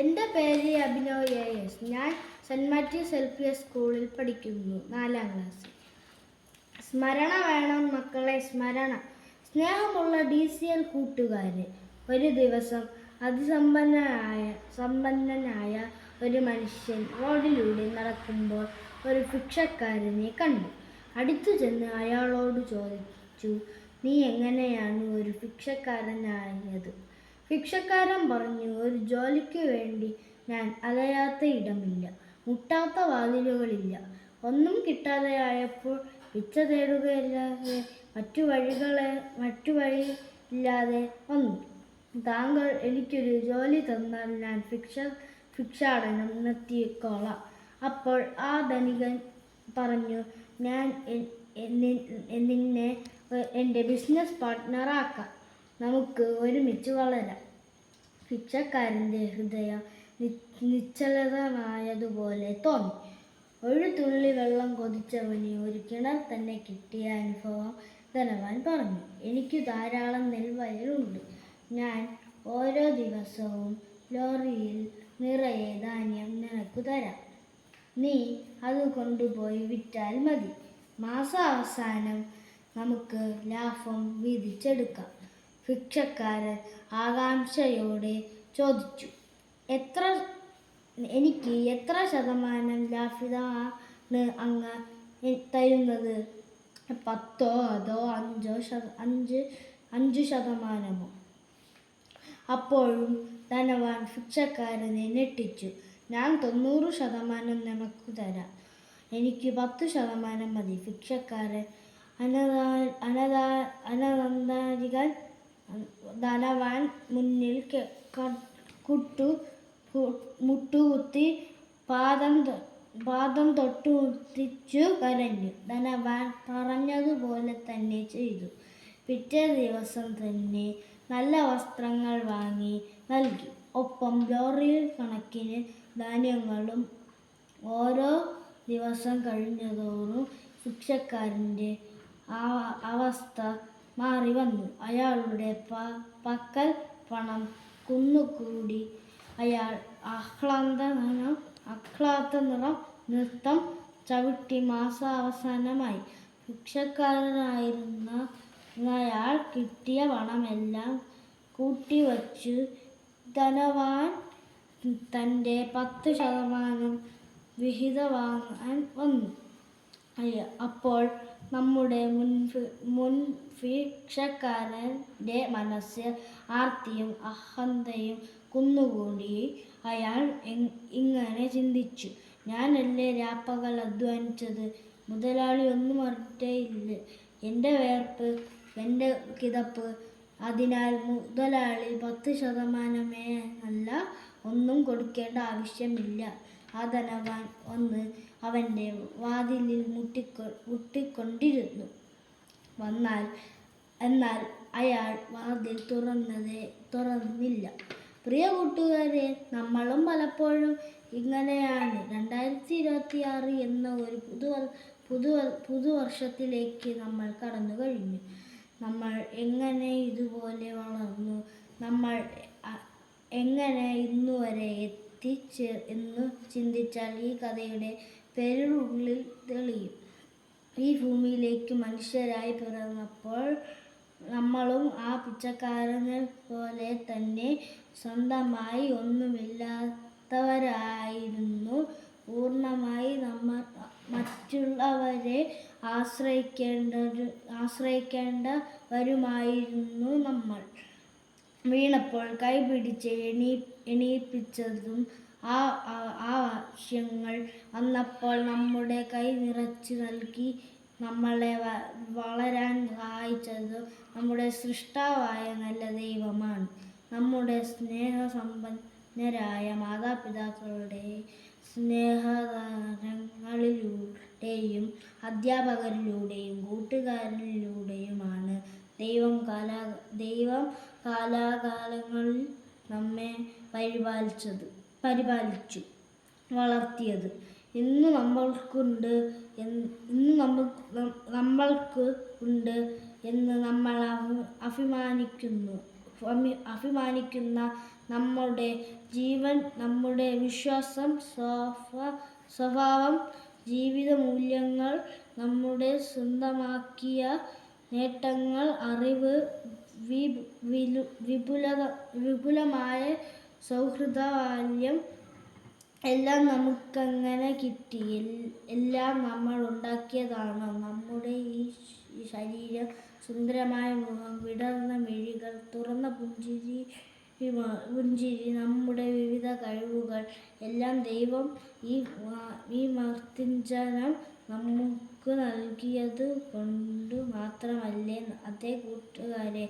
എന്റെ പേര് Abhinav A S ഞാൻ Saint Matthews L P S സ്കൂളിൽ പഠിക്കുന്നു നാലാം ക്ലാസ് സ്മരണ വേണം മക്കളെ സ്മരണ. സ്നേഹമുള്ള ഡി സി എൽ കൂട്ടുകാര്. ഒരു ദിവസം അതിസമ്പന്നനായ സമ്പന്നനായ ഒരു മനുഷ്യൻ റോഡിലൂടെ നടക്കുമ്പോൾ ഒരു ഭിക്ഷക്കാരനെ കണ്ടു. അടുത്തു ചെന്ന് അയാളോട് ചോദിച്ചു നീ എങ്ങനെയാണ് ഒരു ഭിക്ഷക്കാരനായത്? ഭിക്ഷക്കാരൻ പറഞ്ഞു ഒരു ജോലിക്ക് വേണ്ടി ഞാൻ അലയാത്ത ഇടമില്ല മുട്ടാത്ത വാതിലുകളില്ല. ഒന്നും കിട്ടാതെയായപ്പോൾ പിച്ച തേടുകയല്ലാതെ മറ്റു വഴികളെ മറ്റു വഴി ഇല്ലാതെ വന്നു. താങ്കൾ എനിക്കൊരു ജോലി തന്നാൽ ഞാൻ ഭിക്ഷ ഭിക്ഷാടനം നിർത്തിയേക്കോളാം അപ്പോൾ ആ ധനികൻ പറഞ്ഞു ഞാൻ നിന്നെ എന്റെ ബിസിനസ് പാർട്ട്ണറാക്കാം നമുക്ക് ഒരുമിച്ച് വളരാം. ഭിക്ഷക്കാരന്റെ ഹൃദയം നിശ്ചലതമായതുപോലെ തോന്നി. ഒരു തുള്ളി വെള്ളം കൊതിച്ചവന് ഒരു കിണർ തന്നെ കിട്ടിയ അനുഭവം ധനവാൻ പറഞ്ഞു. എനിക്ക് ധാരാളം നെൽവയലുണ്ട് ഞാൻ ഓരോ ദിവസവും ലോറിയിൽ നിറയെ ധാന്യം നിനക്ക് തരാം. നീ അത് കൊണ്ടുപോയി വിറ്റാൽ മതി. മാസാവസാനം നമുക്ക് ലാഭം വീതിച്ചെടുക്കാം. ഭിക്ഷക്കാരൻ ആകാംക്ഷയോടെ ചോദിച്ചു എത്ര എനിക്ക് എത്ര ശതമാനം ലാഭിതമാണ് അങ്ങ് തരുന്നത്? പത്തോ അതോ അഞ്ചോ അഞ്ച് അഞ്ചു ശതമാനമോ? അപ്പോഴും ധനവാൻ ഭിക്ഷക്കാരനെ ഞെട്ടിച്ചു ഞാൻ തൊണ്ണൂറ് ശതമാനം നിനക്ക് തരാം. എനിക്ക് പത്ത് ശതമാനം മതി. ഭിക്ഷക്കാരൻ അനതാ അനതാ അനന്തരികൻ ധനവാൻ മുന്നിൽ കുട്ടു മുട്ടുകുത്തി പാദം പാദം തൊട്ടുത്തിച്ചു കരഞ്ഞു. ധനവാൻ പറഞ്ഞതുപോലെ തന്നെ ചെയ്തു. പിറ്റേ ദിവസം തന്നെ നല്ല വസ്ത്രങ്ങൾ വാങ്ങി നൽകി. ഒപ്പം ലോറിയിൽ കണക്കിന് ധാന്യങ്ങളും ഓരോ ദിവസം കഴിഞ്ഞതോറും ശിക്ഷക്കാരന്റെ അവസ്ഥ മാറി വന്നു. അയാളുടെ പ- പക്കൽ പണം കുന്നുകൂടി. അയാൾ ആഹ്ലാദനം ആഹ്ലാദ നിറം നൃത്തം ചവിട്ടി മാസാവസാനമായി. ഭിക്ഷക്കാരനായിരുന്ന അയാൾ കിട്ടിയ പണമെല്ലാം കൂട്ടിവച്ചു. ധനവാൻ തന്റെ പത്ത് ശതമാനം വിഹിത വാങ്ങാൻ വന്നു. അയ്യ, അപ്പോൾ നമ്മുടെ മുൻ മുൻ ഭിക്ഷക്കാരന്റെ മനസ്സിൽ ആർത്തിയും അഹന്തയും കുന്നുകൂടി. അയാൾ ഇങ്ങനെ ചിന്തിച്ചു. ഞാനല്ലേ രാപ്പകൽ അധ്വാനിച്ചത്? മുതലാളി ഒന്നും അറിഞ്ഞിട്ടേയില്ല എന്റെ വേർപ്പ് എന്റെ കിതപ്പ്. അതിനാൽ മുതലാളി പത്ത് ശതമാനമേ അല്ല ഒന്നും കൊടുക്കേണ്ട ആവശ്യമില്ല. ആ ധനവാൻ ഒന്ന് അവന്റെ വാതിലിൽ മുട്ടിക്കൊ മുട്ടിക്കൊണ്ടിരുന്നു. വന്നാൽ എന്നാൽ അയാൾ വാതിൽ തുറന്നതേ തുറന്നില്ല. പ്രിയ കൂട്ടുകാരെ നമ്മളും പലപ്പോഴും ഇങ്ങനെയാണ്. രണ്ടായിരത്തി ഇരുപത്തി ആറ് എന്ന ഒരു പുതു പുതു പുതുവർഷത്തിലേക്ക് നമ്മൾ കടന്നു കഴിഞ്ഞു. നമ്മൾ എങ്ങനെ ഇതുപോലെ വളർന്നു? നമ്മൾ എങ്ങനെ ഇന്നുവരെ എത്തിച്ചേർ എന്ന് ചിന്തിച്ചാൽ ഈ കഥയുടെ പേരുള്ളിൽ തെളിയും. ഈ ഭൂമിയിലേക്ക് മനുഷ്യരായി പിറന്നപ്പോൾ നമ്മളും ആ പിച്ചക്കാരനെ പോലെ തന്നെ സ്വന്തമായി ഒന്നുമില്ലാത്തവരായിരുന്നു. പൂർണമായി നമ്മൾ മറ്റുള്ളവരെ ആശ്രയിക്കേണ്ട ആശ്രയിക്കേണ്ടവരുമായിരുന്നു നമ്മൾ. വീണപ്പോൾ കൈപിടിച്ച് എണീ എണീപ്പിച്ചതും ആ ആവശ്യങ്ങൾ വന്നപ്പോൾ നമ്മുടെ കൈ നിറച്ച് നൽകി നമ്മളെ വളരാൻ സഹായിച്ചതും നമ്മുടെ സൃഷ്ടാവായ നല്ല ദൈവമാണ്. നമ്മുടെ സ്നേഹസമ്പന്നരായ മാതാപിതാക്കളുടെ സ്നേഹതരങ്ങളിലൂടെയും അധ്യാപകരിലൂടെയും കൂട്ടുകാരിലൂടെയുമാണ് ദൈവം കാലാ ദൈവം കാലാകാലങ്ങളിൽ നമ്മെ പരിപാലിച്ചത് പരിപാലിച്ചു വളർത്തിയത്. ഇന്ന് നമ്മൾക്കുണ്ട് ഇന്ന് നമ്മൾ നമ്മൾക്ക് ഉണ്ട് എന്ന് നമ്മൾ അഭിമാനിക്കുന്നു. അഭിമാനിക്കുന്ന നമ്മുടെ ജീവൻ നമ്മുടെ വിശ്വാസം സ്വഭ- സ്വഭാവം ജീവിത മൂല്യങ്ങൾ നമ്മുടെ സ്വന്തമാക്കിയ നേട്ടങ്ങൾ അറിവ് വിപുല വിപുലത വിപുലമായ സൗഹൃദവാല്യം എല്ലാം നമുക്കങ്ങനെ കിട്ടി. എല്ലാം നമ്മൾ ഉണ്ടാക്കിയതാണ്. നമ്മുടെ ഈ ശരീരം സുന്ദരമായ മുഖം വിടർന്ന മിഴികൾ തുറന്ന പുഞ്ചിരി പുഞ്ചിരി നമ്മുടെ വിവിധ കഴിവുകൾ എല്ലാം ദൈവം ഈ ഈ മർത്തിഞ്ചനം നമുക്ക് നൽകിയത് കൊണ്ട് മാത്രമല്ലേ. അതേ കൂട്ടുകാരെ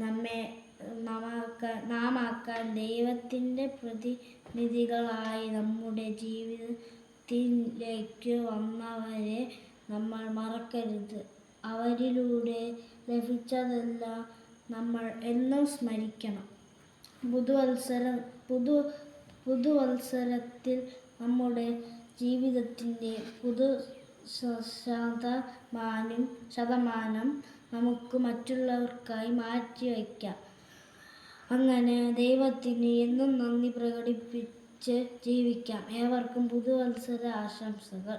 നമ്മെ നമാക്കാൻ നാമാക്കാൻ ദൈവത്തിന്റെ പ്രതിനിധികളായി നമ്മുടെ ജീവിതത്തിലേക്ക് വന്നവരെ നമ്മൾ മറക്കരുത്. അവരിലൂടെ ലഭിച്ചതെല്ലാം നമ്മൾ എന്നും സ്മരിക്കണം. പുതുവത്സര പുതു പുതുവത്സരത്തിൽ നമ്മുടെ ജീവിതത്തിന്റെ പുതു ശതമാനം ശതമാനം നമുക്ക് മറ്റുള്ളവർക്കായി മാറ്റിവെക്കാം അങ്ങനെ ദൈവത്തിന് എന്നും നന്ദി പ്രകടിപ്പിച്ച് ജീവിക്കാം. ഏവർക്കും പുതുവത്സര ആശംസകൾ.